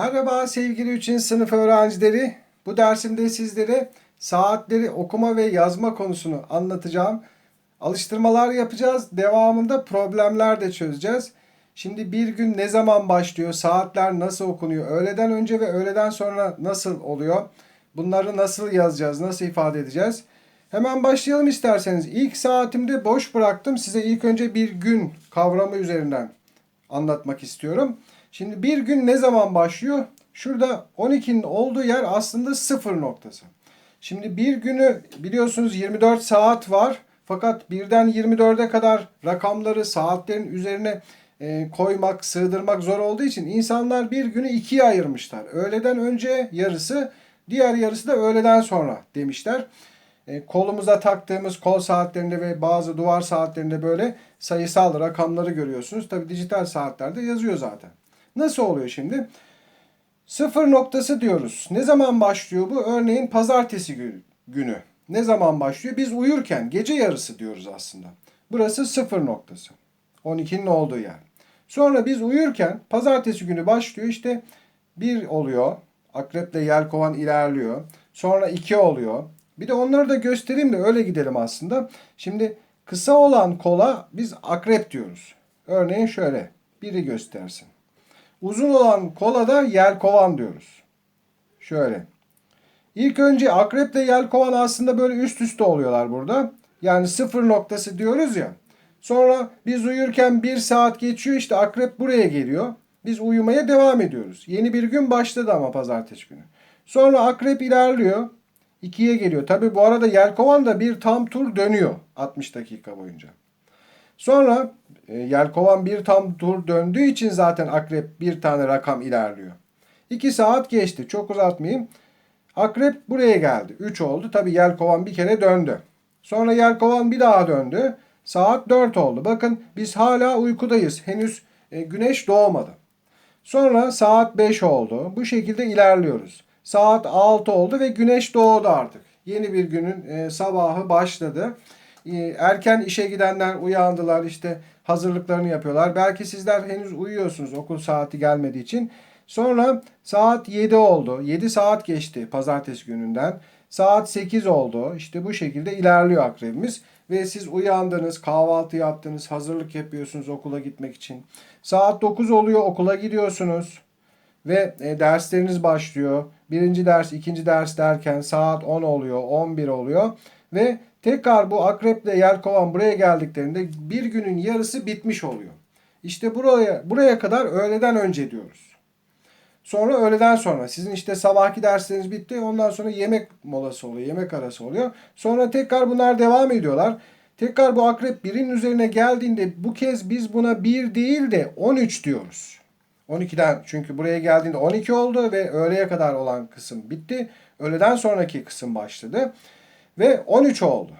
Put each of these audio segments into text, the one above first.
Merhaba sevgili 3. sınıf öğrencileri. Bu dersimde sizlere saatleri okuma ve yazma konusunu anlatacağım. Alıştırmalar yapacağız. Devamında problemler de çözeceğiz. Şimdi bir gün ne zaman başlıyor? Saatler nasıl okunuyor? Öğleden önce ve öğleden sonra nasıl oluyor? Bunları nasıl yazacağız? Nasıl ifade edeceğiz? Hemen başlayalım isterseniz. İlk saatimde boş bıraktım. Size ilk önce bir gün kavramı üzerinden anlatmak istiyorum. Şimdi bir gün ne zaman başlıyor? Şurada 12'nin olduğu yer aslında sıfır noktası. Şimdi bir günü biliyorsunuz 24 saat var. Fakat birden 24'e kadar rakamları saatlerin üzerine e, koymak, sığdırmak zor olduğu için insanlar bir günü ikiye ayırmışlar. Öğleden önce yarısı, diğer yarısı da öğleden sonra demişler. E, kolumuza taktığımız kol saatlerinde ve bazı duvar saatlerinde böyle sayısal rakamları görüyorsunuz. Tabi dijital saatlerde yazıyor zaten. Nasıl oluyor şimdi? Sıfır noktası diyoruz. Ne zaman başlıyor bu? Örneğin pazartesi gü- günü. Ne zaman başlıyor? Biz uyurken gece yarısı diyoruz aslında. Burası sıfır noktası. 12'nin olduğu yer. Sonra biz uyurken pazartesi günü başlıyor işte bir oluyor. Akreple yelkovan ilerliyor. Sonra iki oluyor. Bir de onları da göstereyim de öyle gidelim aslında. Şimdi kısa olan kola biz akrep diyoruz. Örneğin şöyle biri göstersin. Uzun olan kola da yelkovan diyoruz. Şöyle. İlk önce akreple yelkovan aslında böyle üst üste oluyorlar burada. Yani sıfır noktası diyoruz ya. Sonra biz uyurken bir saat geçiyor işte akrep buraya geliyor. Biz uyumaya devam ediyoruz. Yeni bir gün başladı ama pazartesi günü. Sonra akrep ilerliyor. 2'ye geliyor. Tabi bu arada yelkovan da bir tam tur dönüyor 60 dakika boyunca. Sonra e, yelkovan bir tam tur döndüğü için zaten akrep bir tane rakam ilerliyor. 2 saat geçti. Çok uzatmayayım. Akrep buraya geldi. 3 oldu. Tabi yelkovan bir kere döndü. Sonra yelkovan bir daha döndü. Saat 4 oldu. Bakın biz hala uykudayız. Henüz e, güneş doğmadı. Sonra saat 5 oldu. Bu şekilde ilerliyoruz. Saat 6 oldu ve güneş doğdu artık. Yeni bir günün e, sabahı başladı. E, erken işe gidenler uyandılar işte hazırlıklarını yapıyorlar. Belki sizler henüz uyuyorsunuz okul saati gelmediği için. Sonra saat 7 oldu. 7 saat geçti pazartesi gününden. Saat 8 oldu. İşte bu şekilde ilerliyor akrebimiz. Ve siz uyandınız, kahvaltı yaptınız, hazırlık yapıyorsunuz okula gitmek için. Saat 9 oluyor, okula gidiyorsunuz. Ve e, dersleriniz başlıyor. Birinci ders, ikinci ders derken saat 10 oluyor, 11 oluyor. Ve tekrar bu akreple yelkovan buraya geldiklerinde bir günün yarısı bitmiş oluyor. İşte buraya buraya kadar öğleden önce diyoruz. Sonra öğleden sonra sizin işte sabahki dersleriniz bitti. Ondan sonra yemek molası oluyor, yemek arası oluyor. Sonra tekrar bunlar devam ediyorlar. Tekrar bu akrep birin üzerine geldiğinde bu kez biz buna 1 değil de 13 diyoruz. 12'den çünkü buraya geldiğinde 12 oldu ve öğleye kadar olan kısım bitti. Öğleden sonraki kısım başladı ve 13 oldu.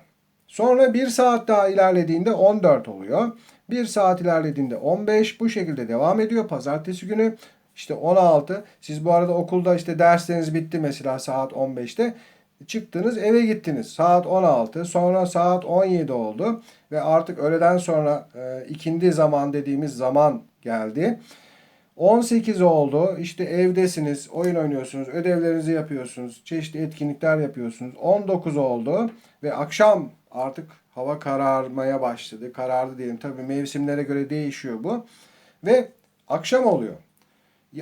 Sonra 1 saat daha ilerlediğinde 14 oluyor. 1 saat ilerlediğinde 15 bu şekilde devam ediyor. Pazartesi günü işte 16. Siz bu arada okulda işte dersleriniz bitti mesela saat 15'te. Çıktınız eve gittiniz. Saat 16. Sonra saat 17 oldu. Ve artık öğleden sonra e, ikindi zaman dediğimiz zaman geldi. 18 oldu. İşte evdesiniz, oyun oynuyorsunuz, ödevlerinizi yapıyorsunuz, çeşitli etkinlikler yapıyorsunuz. 19 oldu ve akşam artık hava kararmaya başladı. Karardı diyelim. Tabii mevsimlere göre değişiyor bu. Ve akşam oluyor.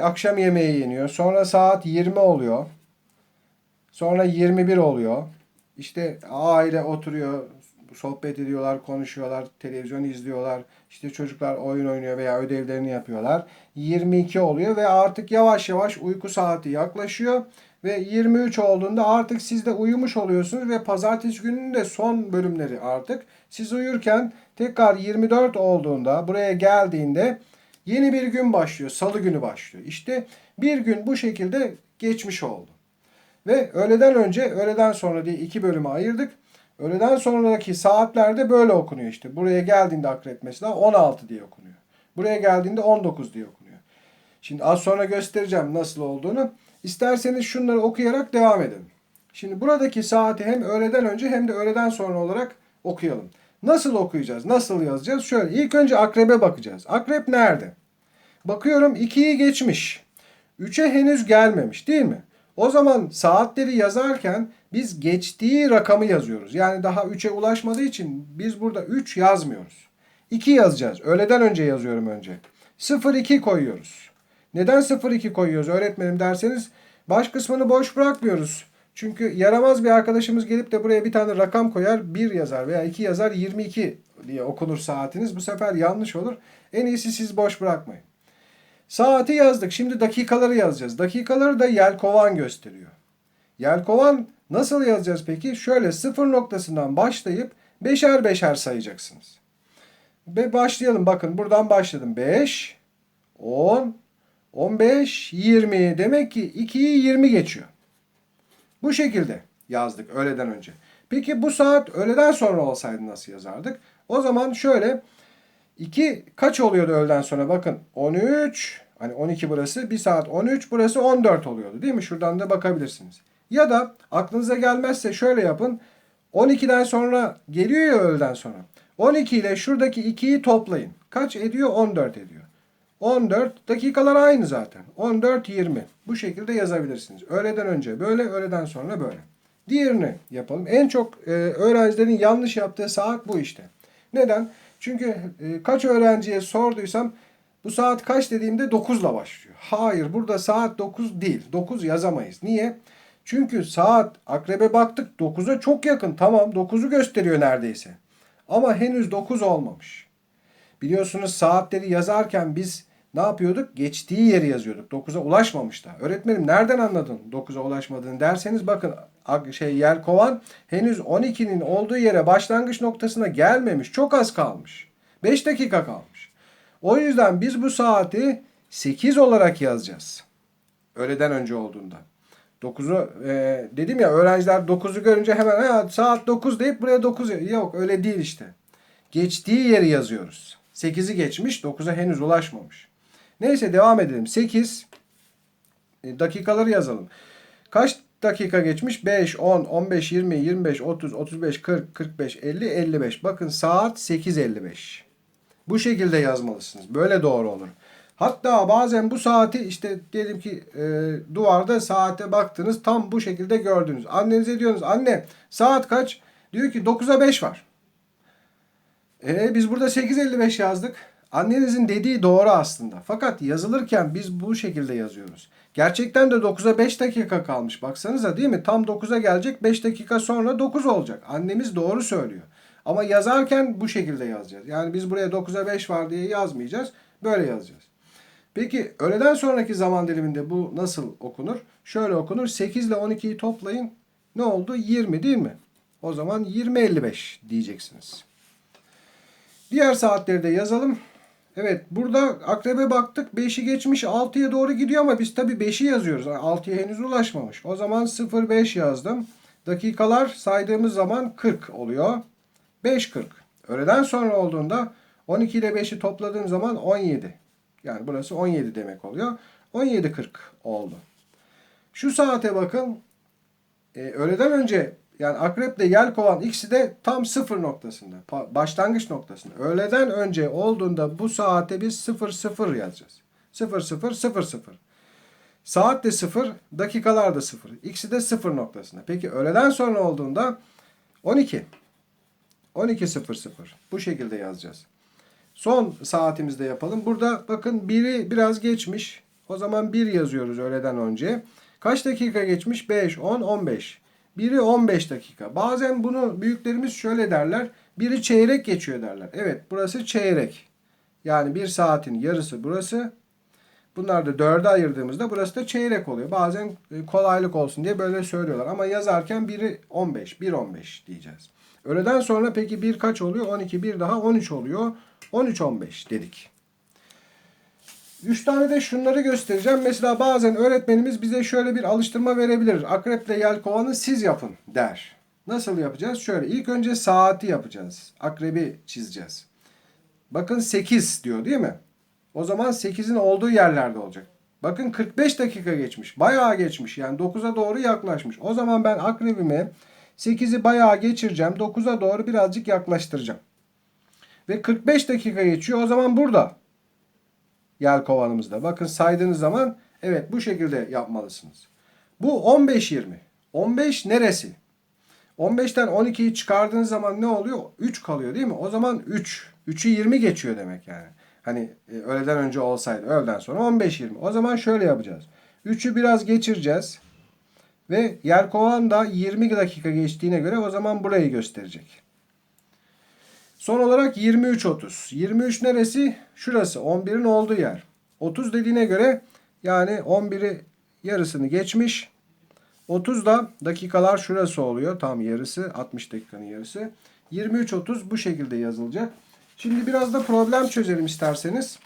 Akşam yemeği yeniyor. Sonra saat 20 oluyor. Sonra 21 oluyor. İşte aile oturuyor, sohbet ediyorlar, konuşuyorlar, televizyon izliyorlar. İşte çocuklar oyun oynuyor veya ödevlerini yapıyorlar. 22 oluyor ve artık yavaş yavaş uyku saati yaklaşıyor. Ve 23 olduğunda artık siz de uyumuş oluyorsunuz ve pazartesi gününün de son bölümleri artık. Siz uyurken tekrar 24 olduğunda buraya geldiğinde yeni bir gün başlıyor. Salı günü başlıyor. İşte bir gün bu şekilde geçmiş oldu. Ve öğleden önce, öğleden sonra diye iki bölüme ayırdık. Öğleden sonraki saatlerde böyle okunuyor işte. Buraya geldiğinde akrep mesela 16 diye okunuyor. Buraya geldiğinde 19 diye okunuyor. Şimdi az sonra göstereceğim nasıl olduğunu. İsterseniz şunları okuyarak devam edelim. Şimdi buradaki saati hem öğleden önce hem de öğleden sonra olarak okuyalım. Nasıl okuyacağız? Nasıl yazacağız? Şöyle ilk önce akrebe bakacağız. Akrep nerede? Bakıyorum 2'yi geçmiş. 3'e henüz gelmemiş değil mi? O zaman saatleri yazarken biz geçtiği rakamı yazıyoruz. Yani daha 3'e ulaşmadığı için biz burada 3 yazmıyoruz. 2 yazacağız. Öğleden önce yazıyorum önce. 0-2 koyuyoruz. Neden 0-2 koyuyoruz öğretmenim derseniz baş kısmını boş bırakmıyoruz. Çünkü yaramaz bir arkadaşımız gelip de buraya bir tane rakam koyar 1 yazar veya 2 yazar 22 diye okunur saatiniz. Bu sefer yanlış olur. En iyisi siz boş bırakmayın. Saati yazdık. Şimdi dakikaları yazacağız. Dakikaları da yelkovan gösteriyor. Yelkovan nasıl yazacağız peki? Şöyle sıfır noktasından başlayıp beşer beşer sayacaksınız. Ve başlayalım. Bakın buradan başladım. 5, 10, 15, 20. Demek ki 2'yi 20 geçiyor. Bu şekilde yazdık öğleden önce. Peki bu saat öğleden sonra olsaydı nasıl yazardık? O zaman şöyle 2 kaç oluyordu öğleden sonra? Bakın 13 hani 12 burası 1 saat 13 burası 14 oluyordu değil mi? Şuradan da bakabilirsiniz. Ya da aklınıza gelmezse şöyle yapın. 12'den sonra geliyor ya öğleden sonra. 12 ile şuradaki 2'yi toplayın. Kaç ediyor? 14 ediyor. 14 dakikalar aynı zaten. 14 20. Bu şekilde yazabilirsiniz. Öğleden önce böyle, öğleden sonra böyle. Diğerini yapalım. En çok e, öğrencilerin yanlış yaptığı saat bu işte. Neden? Çünkü e, kaç öğrenciye sorduysam bu saat kaç dediğimde 9 ile başlıyor. Hayır burada saat 9 değil. 9 yazamayız. Niye? Çünkü saat akrebe baktık 9'a çok yakın. Tamam 9'u gösteriyor neredeyse. Ama henüz 9 olmamış. Biliyorsunuz saatleri yazarken biz ne yapıyorduk? Geçtiği yeri yazıyorduk. 9'a ulaşmamış da. Öğretmenim nereden anladın 9'a ulaşmadığını derseniz bakın şey Yelkovan henüz 12'nin olduğu yere başlangıç noktasına gelmemiş. Çok az kalmış. 5 dakika kalmış. O yüzden biz bu saati 8 olarak yazacağız. Öğleden önce olduğunda. 9'u e, dedim ya öğrenciler 9'u görünce hemen ha, saat 9 deyip buraya 9 yok öyle değil işte. Geçtiği yeri yazıyoruz. 8'i geçmiş 9'a henüz ulaşmamış. Neyse devam edelim. 8 e, dakikaları yazalım. Kaç dakika geçmiş? 5, 10, 15, 20, 25, 30, 35, 40, 45, 50, 55. Bakın saat 8.55. Bu şekilde yazmalısınız. Böyle doğru olur. Hatta bazen bu saati işte diyelim ki e, duvarda saate baktınız tam bu şekilde gördünüz. Annenize diyorsunuz anne saat kaç? Diyor ki 9'a 5 var. E, biz burada 8.55 yazdık. Annenizin dediği doğru aslında. Fakat yazılırken biz bu şekilde yazıyoruz. Gerçekten de 9'a 5 dakika kalmış. Baksanıza değil mi? Tam 9'a gelecek 5 dakika sonra 9 olacak. Annemiz doğru söylüyor. Ama yazarken bu şekilde yazacağız. Yani biz buraya 9'a 5 var diye yazmayacağız. Böyle yazacağız. Peki öğleden sonraki zaman diliminde bu nasıl okunur? Şöyle okunur. 8 ile 12'yi toplayın. Ne oldu? 20 değil mi? O zaman 20.55 diyeceksiniz. Diğer saatleri de yazalım. Evet burada akrebe baktık 5'i geçmiş 6'ya doğru gidiyor ama biz tabi 5'i yazıyoruz. Yani 6'ya henüz ulaşmamış. O zaman 05 yazdım. Dakikalar saydığımız zaman 40 oluyor. 5.40. Öğleden sonra olduğunda 12 ile 5'i topladığım zaman 17. Yani burası 17 demek oluyor. 17.40 oldu. Şu saate bakın. Ee, öğleden önce yani akreple yelkovan ikisi de tam sıfır noktasında. Başlangıç noktasında. Öğleden önce olduğunda bu saate biz 00 yazacağız. 0000. Saat de 0, dakikalar da 0. İkisi de 0 noktasında. Peki öğleden sonra olduğunda 12. 12.00. Bu şekilde yazacağız. Son saatimizde yapalım. Burada bakın biri biraz geçmiş. O zaman 1 yazıyoruz öğleden önce. Kaç dakika geçmiş? 5, 10, 15. Biri 15 dakika. Bazen bunu büyüklerimiz şöyle derler. Biri çeyrek geçiyor derler. Evet burası çeyrek. Yani bir saatin yarısı burası. Bunlar da dörde ayırdığımızda burası da çeyrek oluyor. Bazen e, kolaylık olsun diye böyle söylüyorlar. Ama yazarken biri 15, 1.15 diyeceğiz. Öğleden sonra peki bir kaç oluyor? 12, bir daha 13 oluyor. 13, 15 dedik. Üç tane de şunları göstereceğim. Mesela bazen öğretmenimiz bize şöyle bir alıştırma verebilir. Akreple yelkovanı siz yapın der. Nasıl yapacağız? Şöyle ilk önce saati yapacağız. Akrebi çizeceğiz. Bakın 8 diyor değil mi? O zaman 8'in olduğu yerlerde olacak. Bakın 45 dakika geçmiş. Bayağı geçmiş. Yani 9'a doğru yaklaşmış. O zaman ben akrebimi 8'i bayağı geçireceğim. 9'a doğru birazcık yaklaştıracağım. Ve 45 dakika geçiyor. O zaman burada yelkovanımızda. Bakın saydığınız zaman Evet bu şekilde yapmalısınız. Bu 15-20. 15 neresi? 15'ten 12'yi çıkardığınız zaman ne oluyor? 3 kalıyor değil mi? O zaman 3. 3'ü 20 geçiyor demek yani. Hani e, öğleden önce olsaydı öğleden sonra 15-20. O zaman şöyle yapacağız. 3'ü biraz geçireceğiz. Ve yer kovan da 20 dakika geçtiğine göre o zaman burayı gösterecek. Son olarak 23-30. 23 neresi? Şurası 11'in olduğu yer. 30 dediğine göre yani 11'i yarısını geçmiş. 30 da dakikalar şurası oluyor. Tam yarısı 60 dakikanın yarısı. 23-30 bu şekilde yazılacak. Şimdi biraz da problem çözelim isterseniz.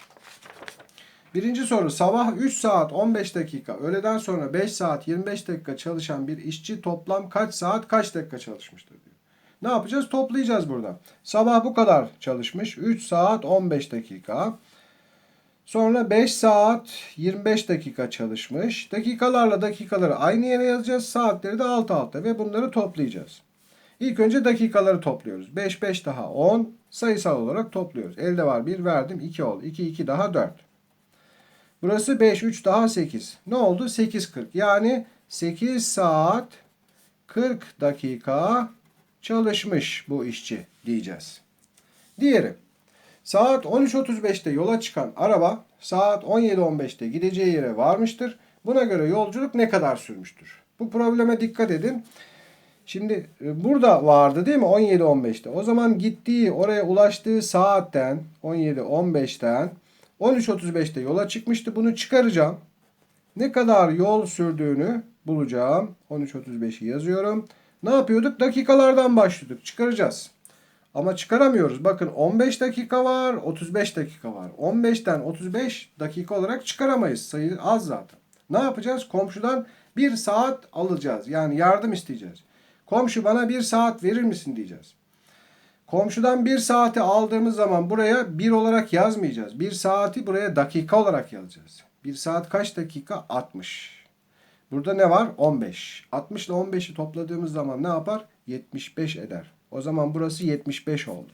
Birinci soru sabah 3 saat 15 dakika öğleden sonra 5 saat 25 dakika çalışan bir işçi toplam kaç saat kaç dakika çalışmıştır diyor. Ne yapacağız? Toplayacağız burada. Sabah bu kadar çalışmış. 3 saat 15 dakika. Sonra 5 saat 25 dakika çalışmış. Dakikalarla dakikaları aynı yere yazacağız. Saatleri de alt alta ve bunları toplayacağız. İlk önce dakikaları topluyoruz. 5 5 daha 10 sayısal olarak topluyoruz. Elde var 1 verdim 2 oldu. 2 2 daha 4. Burası 5 3 daha 8. Ne oldu? 8 40. Yani 8 saat 40 dakika çalışmış bu işçi diyeceğiz. Diğeri. Saat 13.35'te yola çıkan araba saat 17.15'te gideceği yere varmıştır. Buna göre yolculuk ne kadar sürmüştür? Bu probleme dikkat edin. Şimdi e, burada vardı değil mi 17.15'te. O zaman gittiği oraya ulaştığı saatten 17.15'ten 13.35'te yola çıkmıştı. Bunu çıkaracağım. Ne kadar yol sürdüğünü bulacağım. 13.35'i yazıyorum. Ne yapıyorduk? Dakikalardan başlıyorduk. Çıkaracağız. Ama çıkaramıyoruz. Bakın 15 dakika var, 35 dakika var. 15'ten 35 dakika olarak çıkaramayız. Sayı az zaten. Ne yapacağız? Komşudan bir saat alacağız. Yani yardım isteyeceğiz. Komşu bana bir saat verir misin diyeceğiz. Komşudan bir saati aldığımız zaman buraya bir olarak yazmayacağız. Bir saati buraya dakika olarak yazacağız. Bir saat kaç dakika? 60. Burada ne var? 15. 60 ile 15'i topladığımız zaman ne yapar? 75 eder. O zaman burası 75 oldu.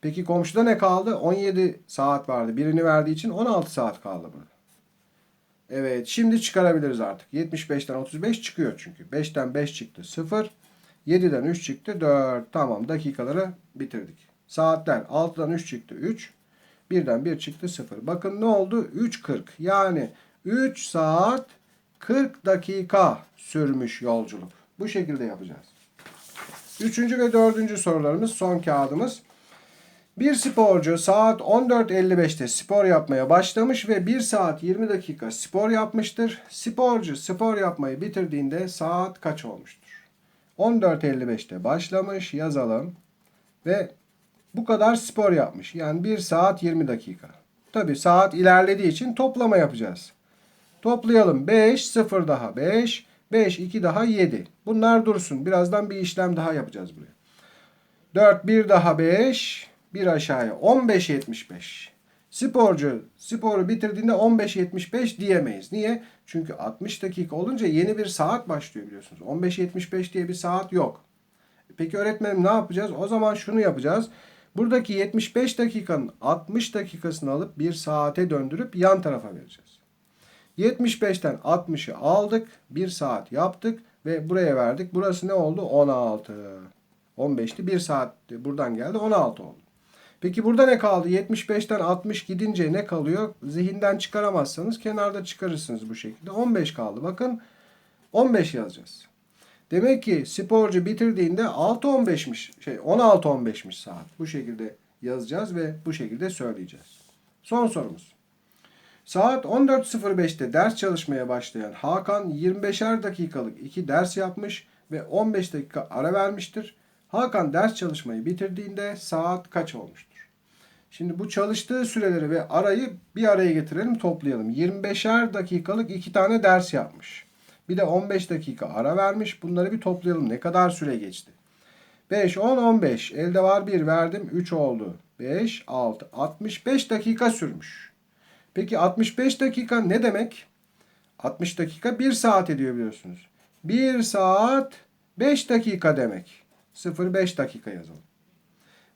Peki komşuda ne kaldı? 17 saat vardı. Birini verdiği için 16 saat kaldı burada. Evet şimdi çıkarabiliriz artık. 75'ten 35 çıkıyor çünkü. 5'ten 5 çıktı 0. 7'den 3 çıktı 4. Tamam dakikaları bitirdik. Saatler 6'dan 3 çıktı 3. 1'den 1 çıktı 0. Bakın ne oldu? 3.40. Yani 3 saat 40 dakika sürmüş yolculuk. Bu şekilde yapacağız. Üçüncü ve dördüncü sorularımız son kağıdımız. Bir sporcu saat 14.55'te spor yapmaya başlamış ve 1 saat 20 dakika spor yapmıştır. Sporcu spor yapmayı bitirdiğinde saat kaç olmuştur? 14.55'te başlamış yazalım ve bu kadar spor yapmış. Yani 1 saat 20 dakika. Tabi saat ilerlediği için toplama yapacağız. Toplayalım. 5, 0 daha 5, 5, 2 daha 7. Bunlar dursun. Birazdan bir işlem daha yapacağız buraya. 4, 1 daha 5, 1 aşağıya 15.75. Sporcu sporu bitirdiğinde 15.75 diyemeyiz. Niye? Çünkü 60 dakika olunca yeni bir saat başlıyor biliyorsunuz. 15.75 diye bir saat yok. Peki öğretmenim ne yapacağız? O zaman şunu yapacağız. Buradaki 75 dakikanın 60 dakikasını alıp bir saate döndürüp yan tarafa vereceğiz. 75'ten 60'ı aldık. 1 saat yaptık ve buraya verdik. Burası ne oldu? 16. 15'ti. 1 saat buradan geldi. 16 oldu. Peki burada ne kaldı? 75'ten 60 gidince ne kalıyor? Zihinden çıkaramazsanız kenarda çıkarırsınız bu şekilde. 15 kaldı. Bakın 15 yazacağız. Demek ki sporcu bitirdiğinde 6-15'miş. Şey 16-15'miş saat. Bu şekilde yazacağız ve bu şekilde söyleyeceğiz. Son sorumuz. Saat 14.05'te ders çalışmaya başlayan Hakan 25'er dakikalık iki ders yapmış ve 15 dakika ara vermiştir. Hakan ders çalışmayı bitirdiğinde saat kaç olmuştur? Şimdi bu çalıştığı süreleri ve arayı bir araya getirelim toplayalım. 25'er dakikalık iki tane ders yapmış. Bir de 15 dakika ara vermiş. Bunları bir toplayalım. Ne kadar süre geçti? 5, 10, 15. Elde var 1 verdim. 3 oldu. 5, 6, 65 dakika sürmüş. Peki 65 dakika ne demek? 60 dakika 1 saat ediyor biliyorsunuz. 1 saat 5 dakika demek. 0,5 dakika yazalım.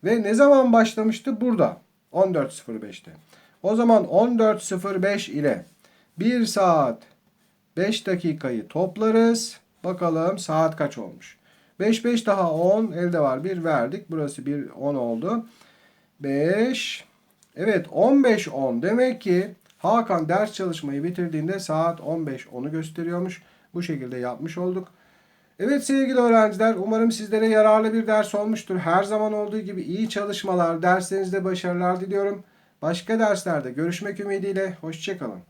Ve ne zaman başlamıştı? Burada. 14.05'te. O zaman 14.05 ile 1 saat 5 dakikayı toplarız. Bakalım saat kaç olmuş. 5 5 daha 10 elde var. 1 verdik. Burası 1 10 oldu. 5 Evet 15 10 demek ki Hakan ders çalışmayı bitirdiğinde saat 15 10'u gösteriyormuş. Bu şekilde yapmış olduk. Evet sevgili öğrenciler umarım sizlere yararlı bir ders olmuştur. Her zaman olduğu gibi iyi çalışmalar, derslerinizde başarılar diliyorum. Başka derslerde görüşmek ümidiyle. Hoşçakalın.